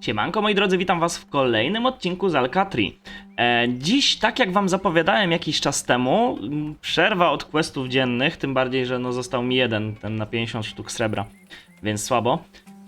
Siemanko moi drodzy, witam was w kolejnym odcinku z Alcatri. E, dziś, tak jak wam zapowiadałem jakiś czas temu, przerwa od questów dziennych, tym bardziej, że no został mi jeden, ten na 50 sztuk srebra, więc słabo.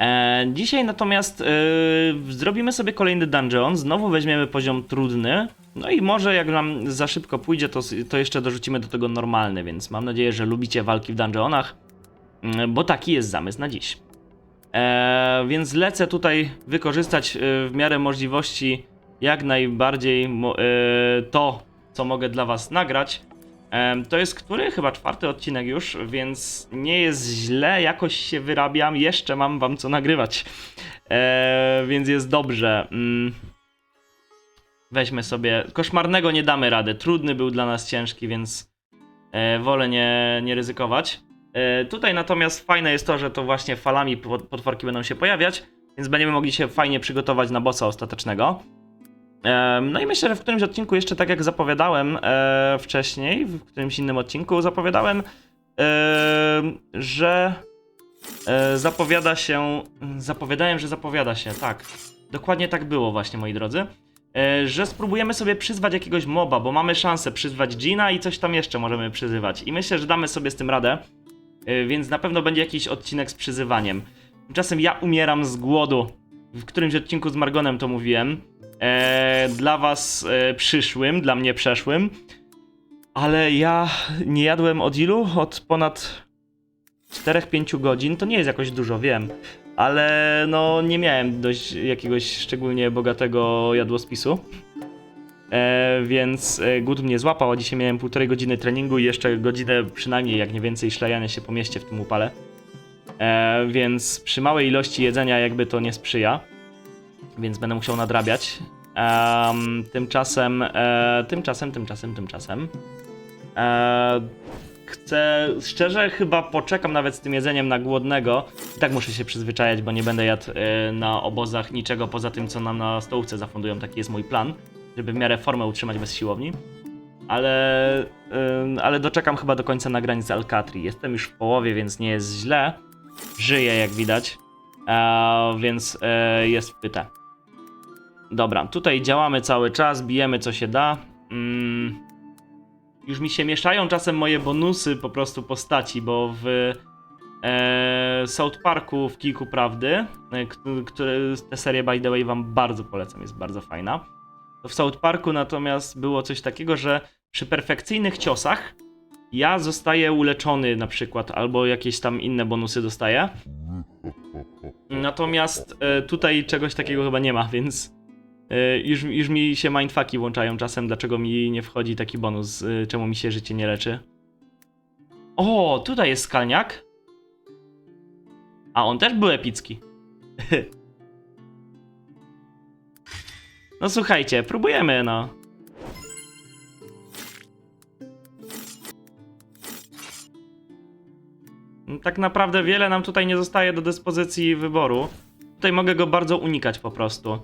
E, dzisiaj natomiast e, zrobimy sobie kolejny dungeon, znowu weźmiemy poziom trudny, no i może jak nam za szybko pójdzie, to, to jeszcze dorzucimy do tego normalny, więc mam nadzieję, że lubicie walki w dungeonach, bo taki jest zamysł na dziś. E, więc lecę tutaj wykorzystać e, w miarę możliwości jak najbardziej e, to, co mogę dla Was nagrać. To jest który? Chyba czwarty odcinek już, więc nie jest źle, jakoś się wyrabiam, jeszcze mam Wam co nagrywać. Więc jest dobrze. Mm. Weźmy sobie. Koszmarnego nie damy rady. Trudny był dla nas ciężki, więc wolę nie, nie ryzykować. E, Tutaj natomiast fajne jest to, że to właśnie falami pot- potworki będą się pojawiać, więc będziemy mogli się fajnie przygotować na bossa ostatecznego. No i myślę, że w którymś odcinku jeszcze tak jak zapowiadałem e, wcześniej, w którymś innym odcinku zapowiadałem, e, że zapowiada się, zapowiadałem, że zapowiada się, tak. Dokładnie tak było właśnie, moi drodzy. Że spróbujemy sobie przyzwać jakiegoś moba, bo mamy szansę przyzwać Gina i coś tam jeszcze możemy przyzywać. I myślę, że damy sobie z tym radę. Y, więc na pewno będzie jakiś odcinek z przyzywaniem. Tymczasem ja umieram z głodu. W którymś odcinku z Margonem to mówiłem. E, dla was e, przyszłym, dla mnie przeszłym. Ale ja nie jadłem od ilu? Od ponad 4-5 godzin. To nie jest jakoś dużo, wiem. Ale no nie miałem dość jakiegoś szczególnie bogatego jadłospisu. E, więc e, głód mnie złapał, a dzisiaj miałem półtorej godziny treningu i jeszcze godzinę przynajmniej, jak nie więcej, szlajania się po mieście w tym upale. E, więc przy małej ilości jedzenia jakby to nie sprzyja, więc będę musiał nadrabiać. Em, tymczasem, tymczasem, tymczasem, tymczasem. Chcę, szczerze chyba poczekam nawet z tym jedzeniem na głodnego. I tak muszę się przyzwyczajać, bo nie będę jadł na obozach niczego poza tym, co nam na stołówce zafundują. Taki jest mój plan żeby w miarę formę utrzymać bez siłowni. Ale, ym, ale doczekam chyba do końca nagrań z Alcatri. Jestem już w połowie, więc nie jest źle. Żyję, jak widać. E, więc e, jest wpyte. Dobra, tutaj działamy cały czas, bijemy co się da. Mm, już mi się mieszają czasem moje bonusy po prostu postaci, bo w e, South Parku w Kilku Prawdy, e, które tę serię by the way wam bardzo polecam, jest bardzo fajna. W South Parku natomiast było coś takiego, że przy perfekcyjnych ciosach ja zostaję uleczony na przykład, albo jakieś tam inne bonusy dostaję. Natomiast e, tutaj czegoś takiego chyba nie ma, więc e, już, już mi się mindfucki włączają czasem, dlaczego mi nie wchodzi taki bonus, e, czemu mi się życie nie leczy. O, tutaj jest skalniak. A on też był epicki. No słuchajcie, próbujemy, no. Tak naprawdę wiele nam tutaj nie zostaje do dyspozycji wyboru. Tutaj mogę go bardzo unikać po prostu.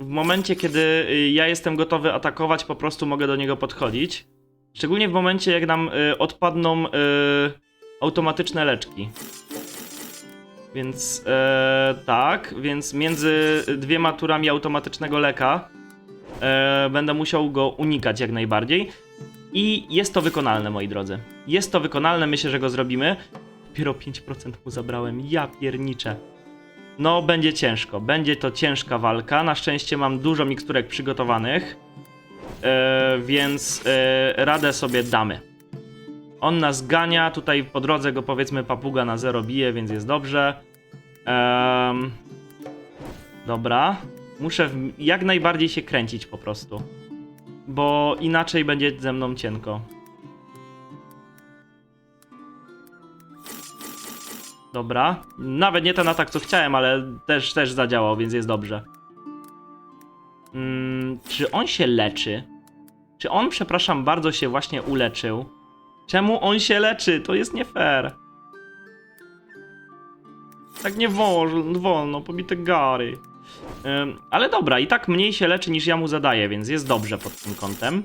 W momencie, kiedy y, ja jestem gotowy atakować, po prostu mogę do niego podchodzić. Szczególnie w momencie, jak nam y, odpadną y, automatyczne leczki. Więc e, tak, więc między dwiema turami automatycznego leka e, będę musiał go unikać jak najbardziej. I jest to wykonalne, moi drodzy. Jest to wykonalne, myślę, że go zrobimy. Dopiero 5% mu zabrałem, ja pierniczę. No, będzie ciężko, będzie to ciężka walka. Na szczęście mam dużo miksturek przygotowanych, e, więc e, radę sobie damy. On nas gania, tutaj po drodze go powiedzmy papuga na zero bije, więc jest dobrze. Em, dobra. Muszę w, jak najbardziej się kręcić po prostu. Bo inaczej będzie ze mną cienko. Dobra. Nawet nie ten atak, co chciałem, ale też, też zadziałał, więc jest dobrze. Mm, czy on się leczy? Czy on, przepraszam bardzo, się właśnie uleczył? Czemu on się leczy? To jest nie fair. Tak nie wolno, pobite gary. Ale dobra, i tak mniej się leczy niż ja mu zadaję, więc jest dobrze pod tym kątem.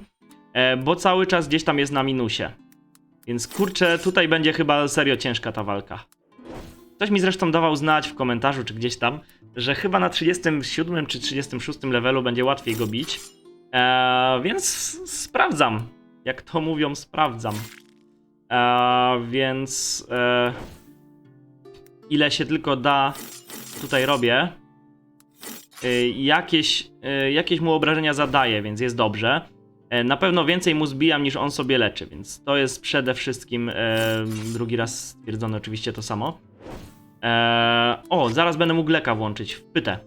E, bo cały czas gdzieś tam jest na minusie. Więc kurczę, tutaj będzie chyba serio ciężka ta walka. Ktoś mi zresztą dawał znać w komentarzu czy gdzieś tam, że chyba na 37 czy 36 levelu będzie łatwiej go bić. Eee, więc sprawdzam. Jak to mówią, sprawdzam. Więc e, ile się tylko da, tutaj robię. E, jakieś, e, jakieś mu obrażenia zadaję, więc jest dobrze. E, Na pewno więcej mu zbijam niż on sobie leczy, więc to jest przede wszystkim e, drugi raz stwierdzone oczywiście to samo. E, o, zaraz będę mógł leka włączyć w pytę.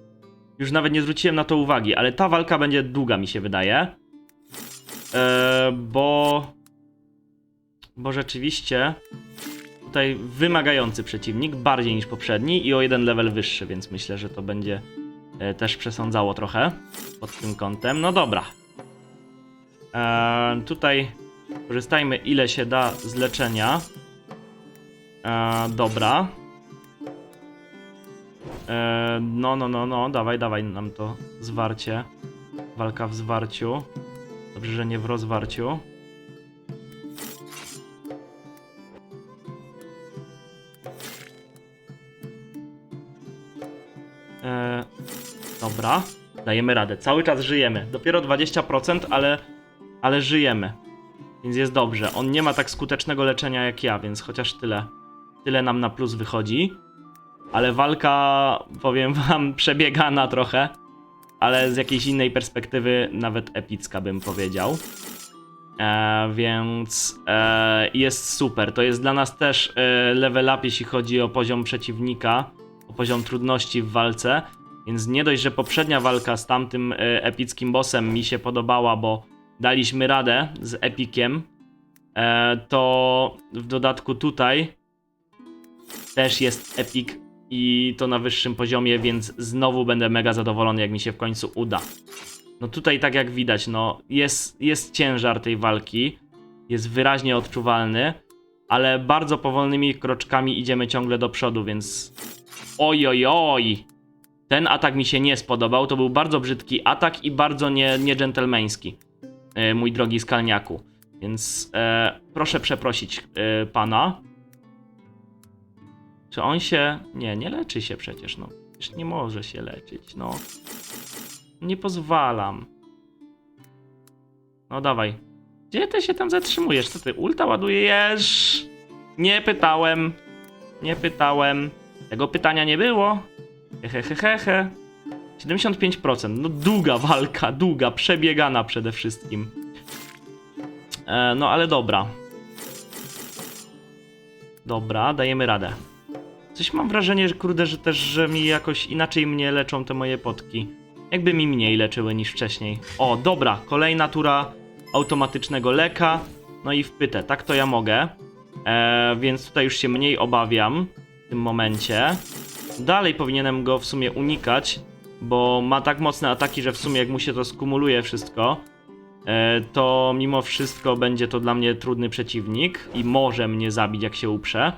Już nawet nie zwróciłem na to uwagi, ale ta walka będzie długa mi się wydaje. E, bo... Bo rzeczywiście tutaj wymagający przeciwnik, bardziej niż poprzedni i o jeden level wyższy, więc myślę, że to będzie e, też przesądzało trochę pod tym kątem. No dobra. E, tutaj korzystajmy ile się da z leczenia. E, dobra. No, no, no, no, dawaj, dawaj nam to zwarcie. Walka w zwarciu. Dobrze, że nie w rozwarciu. E, dobra, dajemy radę. Cały czas żyjemy. Dopiero 20%, ale, ale żyjemy. Więc jest dobrze. On nie ma tak skutecznego leczenia jak ja, więc chociaż tyle. Tyle nam na plus wychodzi. Ale walka, powiem wam, przebiegana trochę. Ale z jakiejś innej perspektywy, nawet epicka bym powiedział. E, więc e, jest super. To jest dla nas też e, level up, jeśli chodzi o poziom przeciwnika, o poziom trudności w walce. Więc nie dość, że poprzednia walka z tamtym e, epickim bossem mi się podobała, bo daliśmy radę z epikiem, e, to w dodatku tutaj też jest epic i to na wyższym poziomie, więc znowu będę mega zadowolony, jak mi się w końcu uda. No tutaj tak jak widać, no jest, jest ciężar tej walki, jest wyraźnie odczuwalny, ale bardzo powolnymi kroczkami idziemy ciągle do przodu, więc oj oj oj. Ten atak mi się nie spodobał, to był bardzo brzydki atak i bardzo nie, nie dżentelmeński, e, mój drogi skalniaku. Więc e, proszę przeprosić e, pana. Czy on się. Nie, nie leczy się przecież, no. Przecież nie może się leczyć, no. Nie pozwalam. No dawaj. Gdzie ty się tam zatrzymujesz? Co ty, ulta ładujesz? Nie pytałem. Nie pytałem. Tego pytania nie było. Hehehehe. 75%. No długa walka, długa, przebiegana przede wszystkim. E, no ale dobra. Dobra, dajemy radę. Coś mam wrażenie, że kurde, że też, że mi jakoś inaczej mnie leczą te moje potki. Jakby mi mniej leczyły niż wcześniej. O, dobra, kolejna tura automatycznego leka. No i wpytę, tak to ja mogę. E, więc tutaj już się mniej obawiam tym momencie. Dalej powinienem go w sumie unikać, bo ma tak mocne ataki, że w sumie jak mu się to skumuluje wszystko, e, to mimo wszystko będzie to dla mnie trudny przeciwnik i może mnie zabić jak się uprze.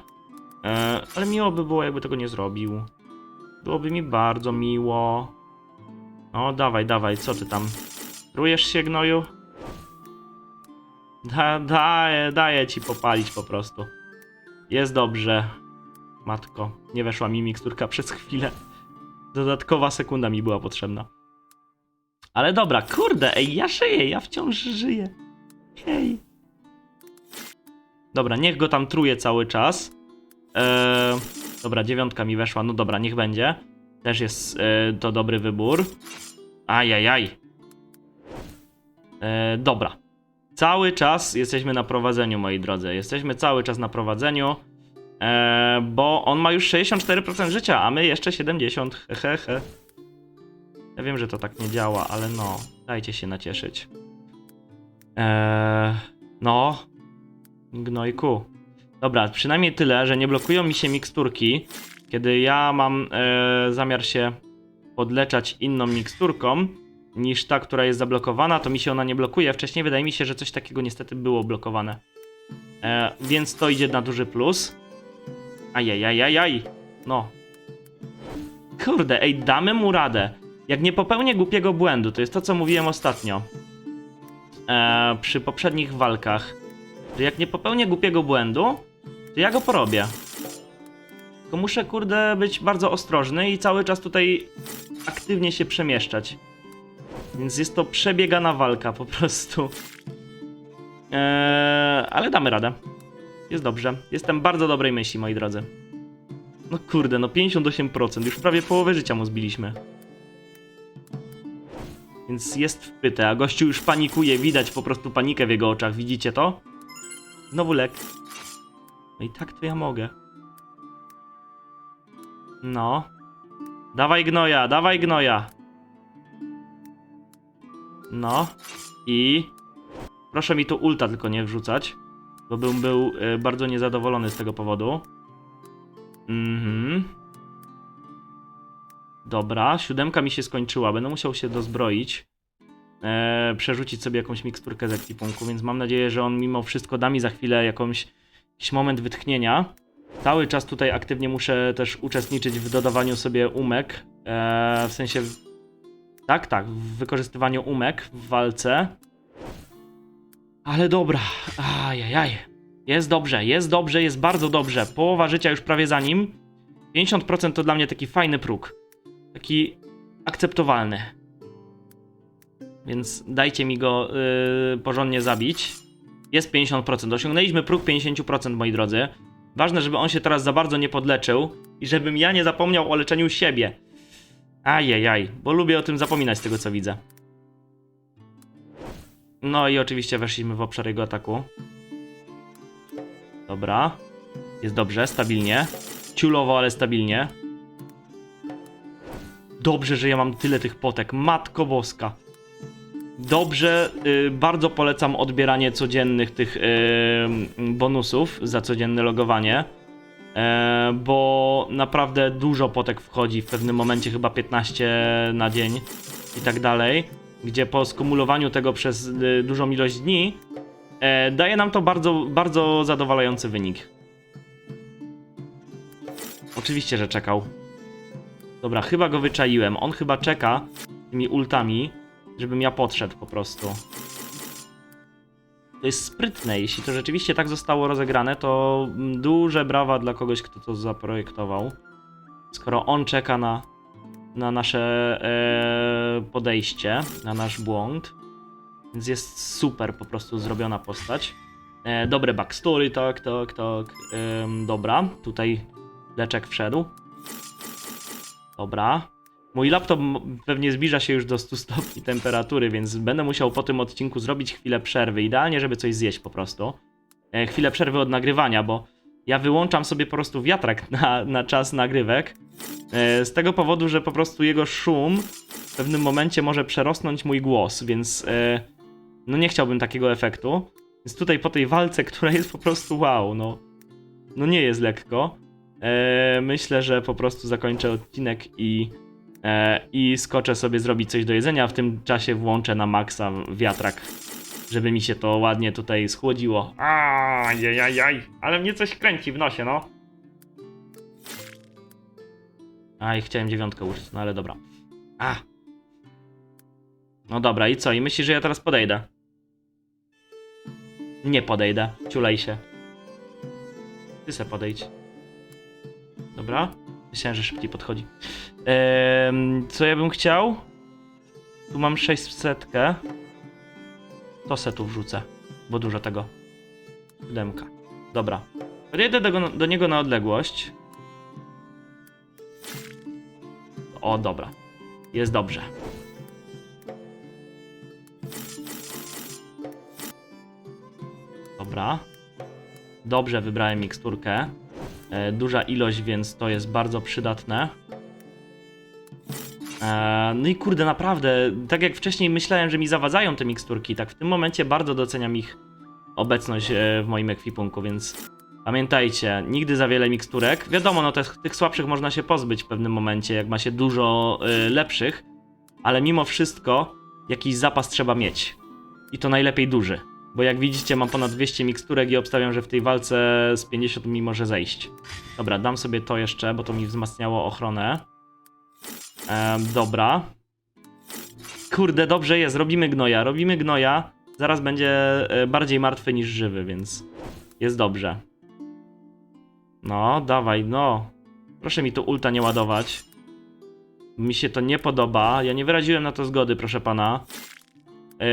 E, ale miło by było, jakby tego nie zrobił. Byłoby mi bardzo miło. No, dawaj, dawaj, co ty tam? Trujesz się, gnoju? Da, daję, daję ci popalić po prostu. Jest dobrze. Matko, nie weszła mi miksturka przez chwilę. Dodatkowa sekunda mi była potrzebna. Ale dobra, kurde, ej, ja żyję, ja wciąż żyję. Hej. Dobra, niech go tam truje cały czas. Eee, dobra, dziewiątka mi weszła, no dobra, niech będzie. Też jest e, to dobry wybór. Ajajaj. E, dobra. Cały czas jesteśmy na prowadzeniu, moi drodzy. Jesteśmy cały czas na prowadzeniu. E, bo on ma już 64% życia, a my jeszcze 70%. Hehehe. Ja wiem, że to tak nie działa, ale no, dajcie się nacieszyć. Eee, no, gnojku. Dobra, przynajmniej tyle, że nie blokują mi się miksturki, kiedy ja mam e, zamiar się podleczać inną miksturką niż ta, która jest zablokowana, to mi się ona nie blokuje. Wcześniej wydaje mi się, że coś takiego niestety było blokowane. E, więc to idzie na duży plus. Ajajajajaj. No. Kurde, ej, damy mu radę. Jak nie popełnię głupiego błędu, to jest to, co mówiłem ostatnio. E, przy poprzednich walkach. Że jak nie popełnię głupiego błędu, to ja go porobię. Tylko muszę, kurde, być bardzo ostrożny i cały czas tutaj aktywnie się przemieszczać. Więc jest to przebiegana walka po prostu. Eee, ale damy radę. Jest dobrze. Jestem bardzo dobrej myśli, moi drodzy. No kurde, no 58%. Już prawie połowę życia mu zbiliśmy. Więc jest wpyte, a gościu już panikuje. Widać po prostu panikę w jego oczach. Widzicie to? Znowu lek. No i tak to ja mogę. No. Dawaj gnoja, dawaj gnoja. No. I... Proszę mi tu ulta tylko nie wrzucać, bo bym był y, bardzo niezadowolony z tego powodu. Mhm. Dobra, siódemka mi się skończyła, będę musiał się dozbroić. E, przerzucić sobie jakąś miksturkę z ekwipunku, więc mam nadzieję, że on mimo wszystko da mi za chwilę jakąś, jakiś moment wytchnienia. Cały czas tutaj aktywnie muszę też uczestniczyć w dodawaniu sobie umek, e, w sensie, tak, tak, w wykorzystywaniu umek w walce. Ale dobra, ajajaj, jest dobrze, jest dobrze, jest bardzo dobrze, połowa życia już prawie za nim. 50% to dla mnie taki fajny próg, taki akceptowalny. Więc dajcie mi go yy, porządnie zabić. Jest 50%. Osiągnęliśmy próg 50%, moi drodzy. Ważne, żeby on się teraz za bardzo nie podleczył i żebym ja nie zapomniał o leczeniu siebie. Ajajaj, bo lubię o tym zapominać z tego co widzę. No i oczywiście weszliśmy w obszar jego ataku. Dobra. Jest dobrze, stabilnie. Ciulowo, ale stabilnie. Dobrze, że ja mam tyle tych potek. Matko boska. Dobrze, y, bardzo polecam odbieranie codziennych tych y, bonusów za codzienne logowanie, e, bo naprawdę dużo potek wchodzi w pewnym momencie, chyba 15 na dzień i tak dalej, gdzie po skumulowaniu tego przez y, dużą ilość dni e, daje nam to bardzo, bardzo zadowalający wynik. Oczywiście, że czekał. Dobra, chyba go wyczaiłem. On chyba czeka tymi ultami, żebym ja podszedł po prostu. To jest sprytne. Jeśli to rzeczywiście tak zostało rozegrane, to duże brawa dla kogoś, kto to zaprojektował. Skoro on czeka na, na nasze e, podejście, na nasz błąd. Więc jest super po prostu zrobiona postać. E, dobre backstory, tak, tak, tak. Dobra, tutaj leczek wszedł. Dobra. Mój laptop pewnie zbliża się już do 100 stopni temperatury, więc będę musiał po tym odcinku zrobić chwilę przerwy. Idealnie, żeby coś zjeść po prostu. E, chwilę przerwy od nagrywania, bo ja wyłączam sobie po prostu wiatrak na, na czas nagrywek. E, z tego powodu, że po prostu jego szum w pewnym momencie może przerosnąć mój głos, więc e, no nie chciałbym takiego efektu. Więc tutaj po tej walce, która jest po prostu wow, no, no nie jest lekko. E, myślę, że po prostu zakończę odcinek i, i skoczę sobie zrobić coś do jedzenia. W tym czasie włączę na maksa wiatrak, żeby mi się to ładnie tutaj schłodziło. Ajajaj, ale mnie coś kręci w nosie, no. Aj, chciałem dziewiątkę użyć, no ale dobra. A. No dobra, i co? I myślisz, że ja teraz podejdę? Nie podejdę. Ciulej się. Ty se podejdź. Dobra. Myślałem, że szybciej podchodzi. Co ja bym chciał? Tu mam 600. To se tu wrzucę, bo dużo tego. Demka. Dobra. Podjedę do, do niego na odległość. O, dobra. Jest dobrze. Dobra. Dobrze wybrałem miksturkę. E, duża ilość, więc to jest bardzo przydatne. E, no i kurde, naprawdę, tak jak wcześniej myślałem, że mi zawadzają te miksturki, tak w tym momencie bardzo doceniam ich obecność e, w moim ekwipunku, więc pamiętajcie, nigdy za wiele miksturek. Wiadomo, no tych, tych słabszych można się pozbyć w pewnym momencie, jak ma się dużo e, lepszych, ale mimo wszystko jakiś zapas trzeba mieć. I to najlepiej duży. Bo jak widzicie, mam ponad 200 miksturek i obstawiam, że w tej walce z 50 mi może zejść. Dobra, dam sobie to jeszcze, bo to mi wzmacniało ochronę. Em, dobra. Kurde, dobrze jest, robimy gnoja, robimy gnoja. Zaraz będzie e, bardziej martwy niż żywy, więc jest dobrze. No, dawaj, no. Proszę mi tu ulta nie ładować. Mi się to nie podoba. Ja nie wyraziłem na to zgody, proszę pana. Yy,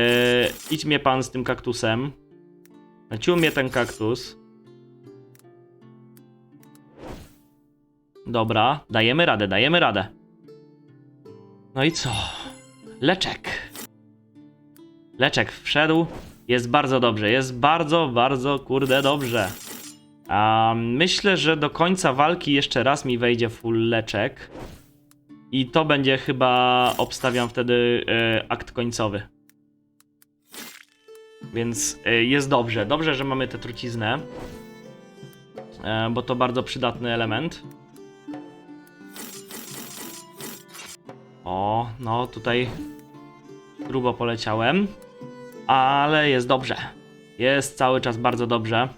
idź mnie pan z tym kaktusem. Ciu mnie ten kaktus. Dobra, dajemy radę, dajemy radę. No i co? Leczek. Leczek wszedł. Jest bardzo dobrze, jest bardzo, bardzo kurde dobrze. Myślę, że do końca walki jeszcze raz mi wejdzie full leczek. I to będzie chyba, obstawiam wtedy e, akt końcowy. Więc e, jest dobrze. Dobrze, że mamy tę truciznę. E, bo to bardzo przydatny element. O, no tutaj grubo poleciałem. Ale jest dobrze. Jest cały czas bardzo dobrze.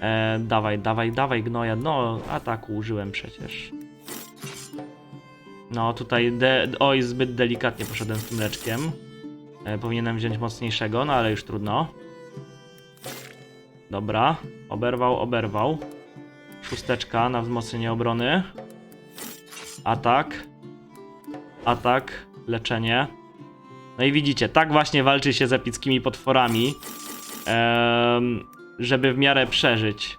E, dawaj, dawaj, dawaj, gnoja. No, ataku użyłem przecież. No, tutaj. De oj, zbyt delikatnie poszedłem z tym leczkiem. E, powinienem wziąć mocniejszego, no ale już trudno. Dobra, oberwał, oberwał. Szósteczka na wzmocnienie obrony. Atak. Atak, leczenie. No i widzicie, tak właśnie walczy się z epickimi potworami, em, żeby w miarę przeżyć.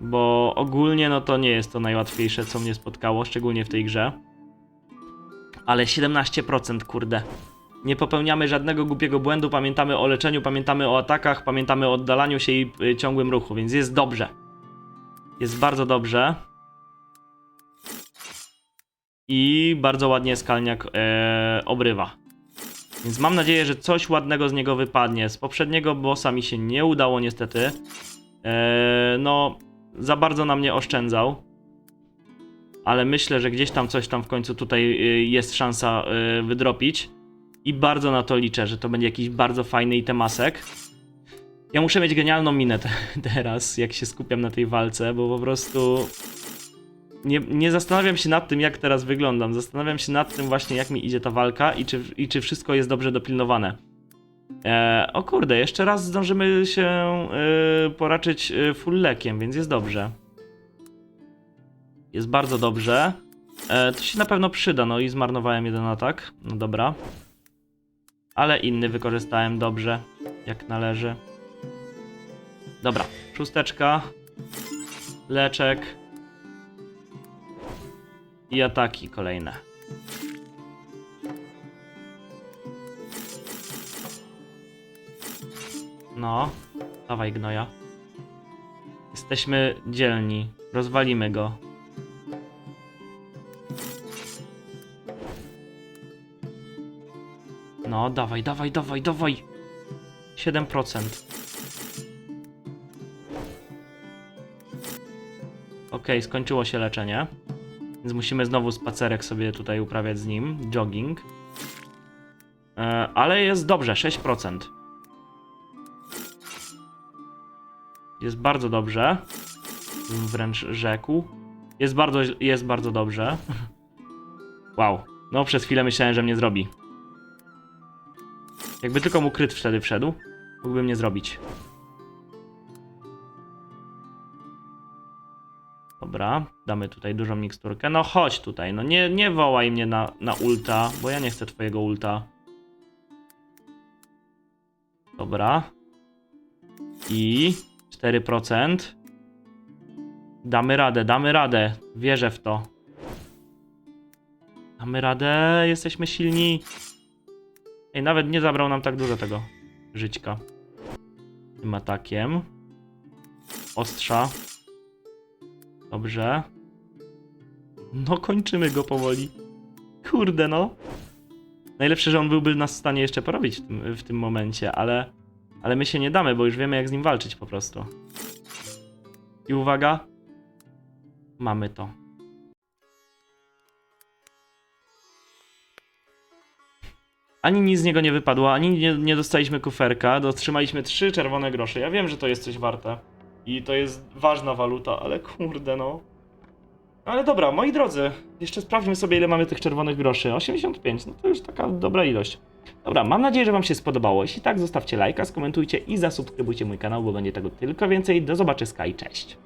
Bo ogólnie no to nie jest to najłatwiejsze, co mnie spotkało, szczególnie w tej grze. Ale 17%, kurde. Nie popełniamy żadnego głupiego błędu, pamiętamy o leczeniu, pamiętamy o atakach, pamiętamy o oddalaniu się i y, ciągłym ruchu, więc jest dobrze. Jest bardzo dobrze. I bardzo ładnie skalniak e, obrywa. Więc mam nadzieję, że coś ładnego z niego wypadnie. Z poprzedniego bossa mi się nie udało niestety. E, no, za bardzo na mnie oszczędzał. Ale myślę, że gdzieś tam coś tam w końcu tutaj y, jest szansa y, wydropić. I bardzo na to liczę, że to będzie jakiś bardzo fajny itemasek. Ja muszę mieć genialną minę te, teraz, jak się skupiam na tej walce, bo po prostu nie, nie zastanawiam się nad tym, jak teraz wyglądam. Zastanawiam się nad tym właśnie, jak mi idzie ta walka i czy, i czy wszystko jest dobrze dopilnowane. E, o kurde, jeszcze raz zdążymy się e, poraczyć e, full lekiem, więc jest dobrze. Jest bardzo dobrze. E, to się na pewno przyda, no i zmarnowałem jeden atak. No dobra. Ale inny wykorzystałem dobrze, jak należy. Dobra, szósteczka. Leczek. I ataki kolejne. No, dawaj gnoja. Jesteśmy dzielni. Rozwalimy go. No, dawaj, dawaj, dawaj, dawaj. 7%. Okej, skończyło się leczenie. Więc musimy znowu spacerek sobie tutaj uprawiać z nim. Jogging. E, ale jest dobrze, 6%. Jest bardzo dobrze. Wręcz rzekł. Jest bardzo, jest bardzo dobrze. Wow. No, przez chwilę myślałem, że mnie zrobi. Jakby tylko mu kryt wtedy wszedł, mógłby mnie zrobić. Dobra, damy tutaj dużą miksturkę. No chodź tutaj, no nie, nie wołaj mnie na, na ulta, bo ja nie chcę twojego ulta. Dobra. I 4%. Damy radę, damy radę. Wierzę w to. Damy radę, jesteśmy silni. Ej, nawet nie zabrał nam tak dużo tego żyćka. Tym atakiem. Ostrza. Dobrze. No, kończymy go powoli. Kurde, no. Najlepsze, że on byłby nas w stanie jeszcze porobić w tym, w tym momencie, ale, ale my się nie damy, bo już wiemy, jak z nim walczyć po prostu. I uwaga. Mamy to. Ani nic z niego nie wypadło, ani nie, nie dostaliśmy kuferka, dotrzymaliśmy trzy czerwone grosze. Ja wiem, że to jest coś warte. I to jest ważna waluta, ale kurde no. Ale dobra, moi drodzy, jeszcze sprawdźmy sobie ile mamy tych czerwonych groszy. 85, no to już taka dobra ilość. Dobra, mam nadzieję, że wam się spodobało. Jeśli tak, zostawcie lajka, skomentujcie i zasubskrybujcie mój kanał, bo będzie tego tylko więcej. Do zobaczyska i cześć.